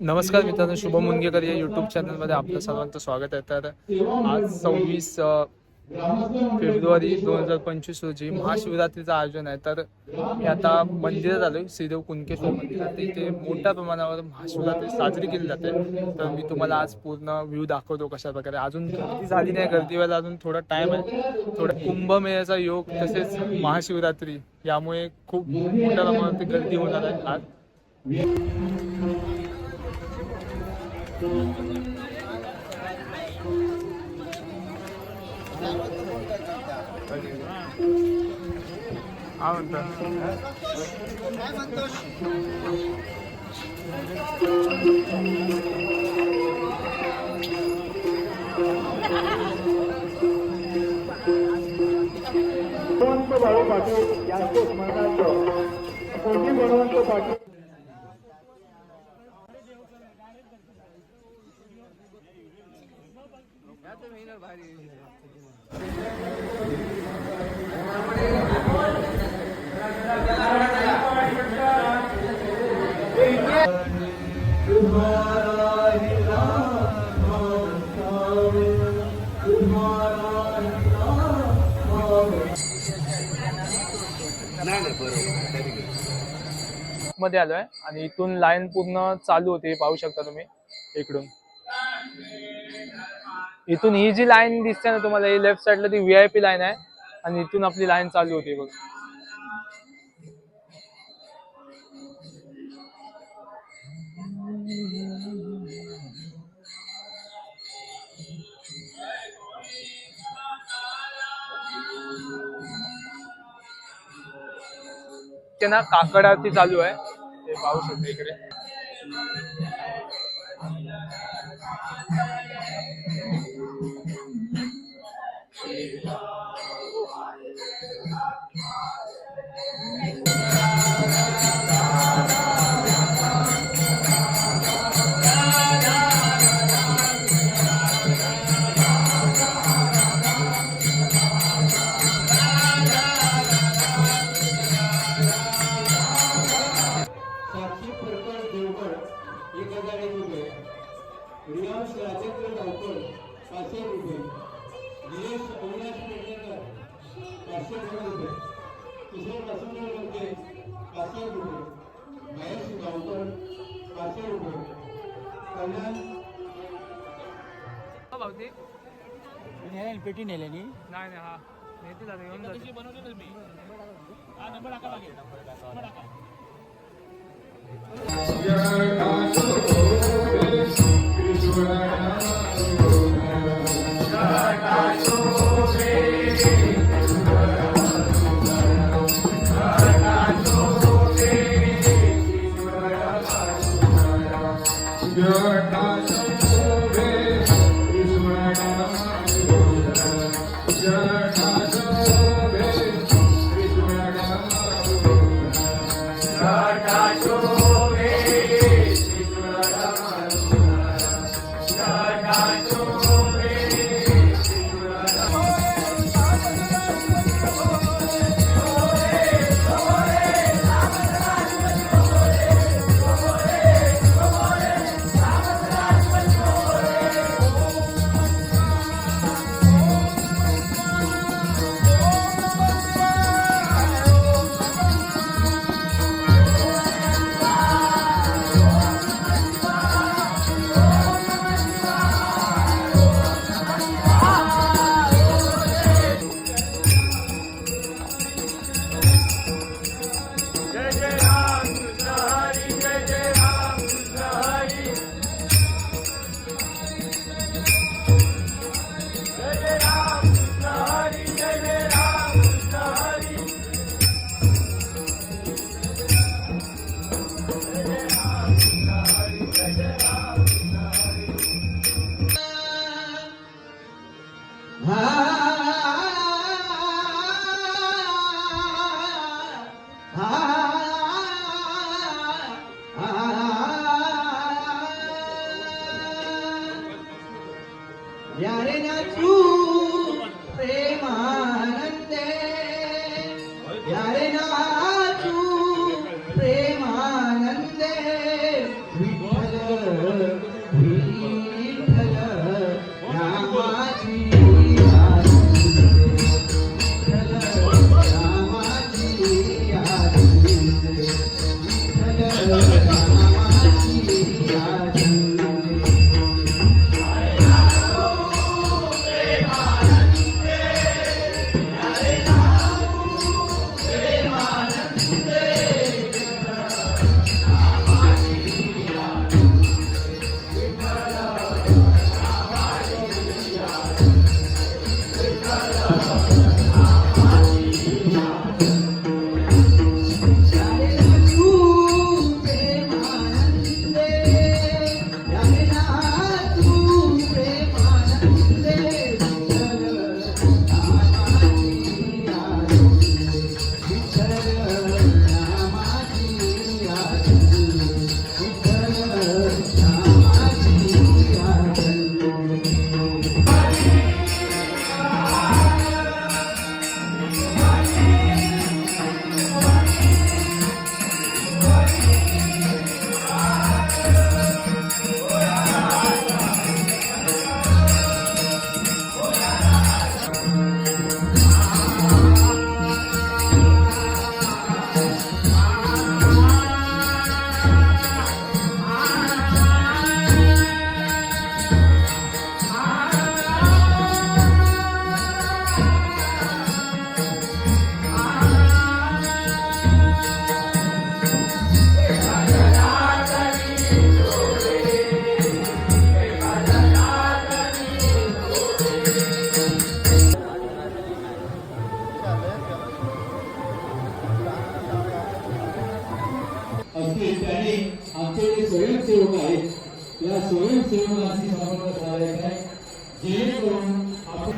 नमस्कार मित्रांनो शुभम मुनगेकर या युट्यूब चॅनलमध्ये आपलं सर्वांचं स्वागत आहे. तर आज सव्वीस फेब्रुवारी दोन हजार पंचवीस रोजी महाशिवरात्रीचं आयोजन आहे. तर मी आता मंदिरात आलो श्रीदेव कुणकेश्वर मंदिरात इथे मोठ्या प्रमाणावर महाशिवरात्री साजरी केली जाते. तर मी तुम्हाला आज पूर्ण व्ह्यू दाखवतो कशा प्रकारे अजून गर्दी झाली नाही गर्दी व्हायला अजून थोडा टाइम आहे. थोडा कुंभमेळ्याचा योग तसेच महाशिवरात्री यामुळे खूप मोठ्या प्रमाणावरती गर्दी होणार आहे आज. हा म्हणतो गुणवंत भाऊ पाटील यांचे स्मरणार्थ कोटी गुणवंत पाटील मध्ये आलोय आणि इथून लाईन पूर्ण चालू होते पाहू शकता तुम्ही इकडून. इथून ही जी लाईन दिसते ना तुम्हाला ही लेफ्ट साईडला ती व्ही आय पी लाईन आहे आणि इथून आपली लाईन चालू होती बघ. ते ना काकड आरती चालू आहे. ते पाहू शकते इकडे. एक हजार एक रुपये. रियांश राजेंद्र गावकर पाचशे रुपये। दिनेश अविनाश पेडणेकर पाचशे दोन रुपये। किशोर वसंतराव लोके पाचशे रुपये। महेश गावकर पाचशे रुपये। कल्याण। पेटी नेल्यानी नाही नाही हा। नेतील आता घेऊन जाते. Yeah, yeah, true. आमचे जे स्वयंसेवक आहेत या स्वयंसेवकांची संपर्क साधायचा आहे. जेणेकरून आपण